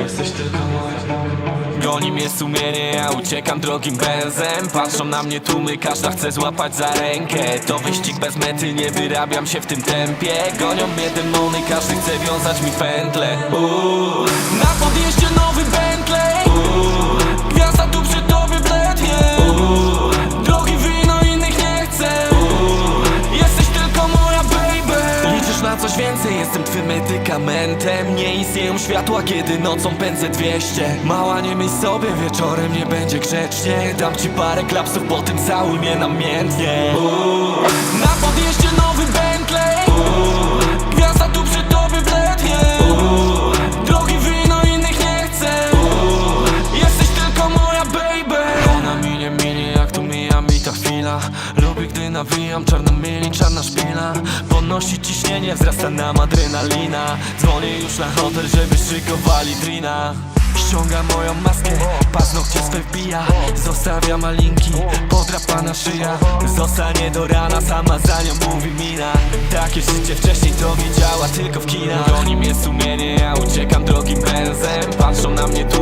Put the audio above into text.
Jesteś tylko Goni mnie sumienie, ja uciekam drogim benzem Patrzą na mnie tłumy, każda chce złapać za rękę. To wyścig bez mety, nie wyrabiam się w tym tempie. Gonią mnie demony, każdy chce wiązać mi pętle. Uuu. Na podjeździe nowy benzyn coś więcej, jestem twym medykamentem. Nie istnieją światła, kiedy nocą pędzę 200 Mała, nie myśl sobie, wieczorem nie będzie grzecznie. Dam ci parę klapsów, potem całuj mnie namiętnie. Uuu. Na podjeździe nowy Bentley chwila. Lubię, gdy nawijam, czarna mieli, czarna szpila. Podnosi ciśnienie, wzrasta nam adrenalina. Dzwonię już na hotel, żeby szykowali drina. Ściąga moją maskę, paznokcie swe wbija. Zostawia malinki, podrapana szyja. Zostanie do rana, sama za nią mówi mina. Takie życie wcześniej to widziała tylko w kinach. Goni mnie sumienie, ja uciekam drogim benzem Patrzą na mnie tłumy,